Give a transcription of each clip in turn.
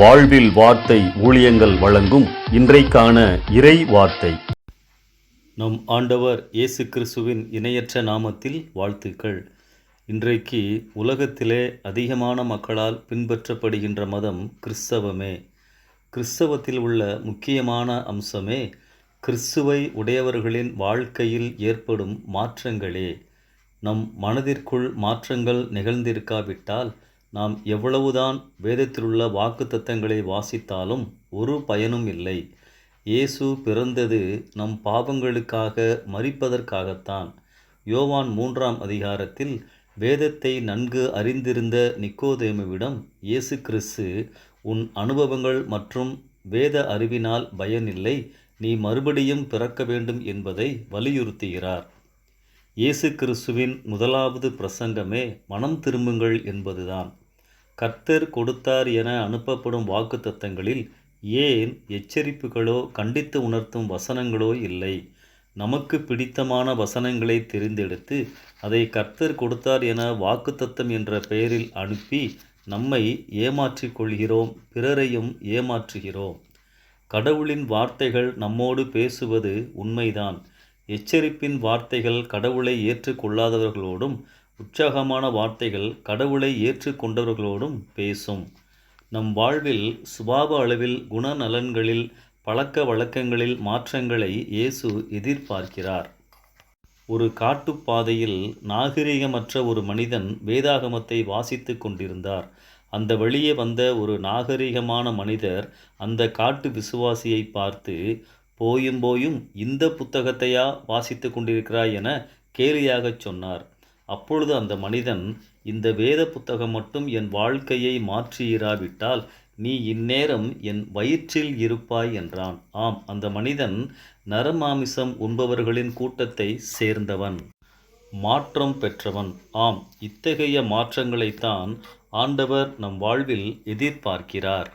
வாழ்வில் வார்த்தை ஊழியங்கள் வழங்கும் இன்றைக்கான இறை வார்த்தை. நம் ஆண்டவர் இயேசு கிறிஸ்துவின் இணையற்ற நாமத்தில் வாழ்த்துக்கள். இன்றைக்கு உலகத்திலே அதிகமான மக்களால் பின்பற்றப்படுகின்ற மதம் கிறிஸ்தவமே. கிறிஸ்தவத்தில் உள்ள முக்கியமான அம்சமே கிறிஸ்துவை உடையவர்களின் வாழ்க்கையில் ஏற்படும் மாற்றங்களே. நம் மனதிற்குள் மாற்றங்கள் நிகழ்ந்திருக்காவிட்டால் நாம் எவ்வளவுதான் வேதத்திலுள்ள வாக்குத்தத்தங்களை வாசித்தாலும் ஒரு பயனும் இல்லை. இயேசு பிறந்தது நம் பாவங்களுக்காக மறிப்பதற்காகத்தான் யோவான் மூன்றாம் அதிகாரத்தில் வேதத்தை நன்கு அறிந்திருந்த நிக்கோதேமுவிடம் இயேசு கிறிஸ்து உன் அனுபவங்கள் மற்றும் வேத அறிவினால் பயனில்லை நீ மறுபடியும் பிறக்க வேண்டும் என்பதை வலியுறுத்துகிறார். இயேசு கிறிஸ்துவின் முதலாவது பிரசங்கமே மனம் திரும்புங்கள் என்பதுதான். கர்த்தர் கொடுத்தார் என அனுப்பப்படும் வாக்குத்தத்தங்களில் ஏன் எச்சரிப்புகளோ கண்டித்து உணர்த்தும் வசனங்களோ இல்லை? நமக்கு பிடித்தமான வசனங்களை தெரிந்தெடுத்து அதை கர்த்தர் கொடுத்தார் என வாக்குத்தத்தம் என்ற பெயரில் அனுப்பி நம்மை ஏமாற்றிக் கொள்கிறோம் பிறரையும் ஏமாற்றுகிறோம். கடவுளின் வார்த்தைகள் நம்மோடு பேசுவது உண்மைதான். எச்சரிப்பின் வார்த்தைகள் கடவுளை ஏற்றுக்கொள்ளாதவர்களோடும் உற்சாகமான வார்த்தைகள் கடவுளை ஏற்றுக்கொண்டவர்களோடும் பேசும். நம் வாழ்வில் சுபாவ அளவில் குணநலன்களில் பழக்க வழக்கங்களில் மாற்றங்களை இயேசு எதிர்பார்க்கிறார். ஒரு காட்டுப்பாதையில் நாகரிகமற்ற ஒரு மனிதன் வேதாகமத்தை வாசித்து கொண்டிருந்தார். அந்த வழியே வந்த ஒரு நாகரிகமான மனிதர் அந்த காட்டு விசுவாசியை பார்த்து போயும் போயும் இந்த புத்தகத்தையா வாசித்து கொண்டிருக்கிறாய் என கேலியாகச் சொன்னார். அப்பொழுது அந்த மனிதன் இந்த வேத புத்தகம் மட்டும் என் வாழ்க்கையை மாற்றியிராவிட்டால் நீ இந்நேரம் என் வயிற்றில் இருப்பாய் என்றான். ஆம் அந்த மனிதன் நரமாமிசம் உண்பவர்களின் கூட்டத்தை சேர்ந்தவன் மாற்றம் பெற்றவன். ஆம் இத்தகைய மாற்றங்களைத்தான் ஆண்டவர் நம் வாழ்வில் எதிர்பார்க்கிறார்.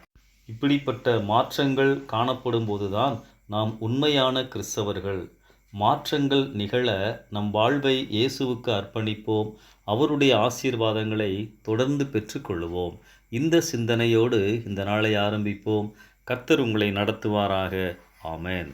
இப்படிப்பட்ட மாற்றங்கள் காணப்படும் போதுதான் நாம் உண்மையான கிறிஸ்தவர்கள். மாற்றங்கள் நிகழ நம் வாழ்வை இயேசுவுக்கு அர்ப்பணிப்போம். அவருடைய ஆசீர்வாதங்களை தொடர்ந்து பெற்றுக்கொள்வோம் இந்த சிந்தனையோடு இந்த நாளை ஆரம்பிப்போம். கர்த்தர் உங்களை நடத்துவாராக. ஆமேன்.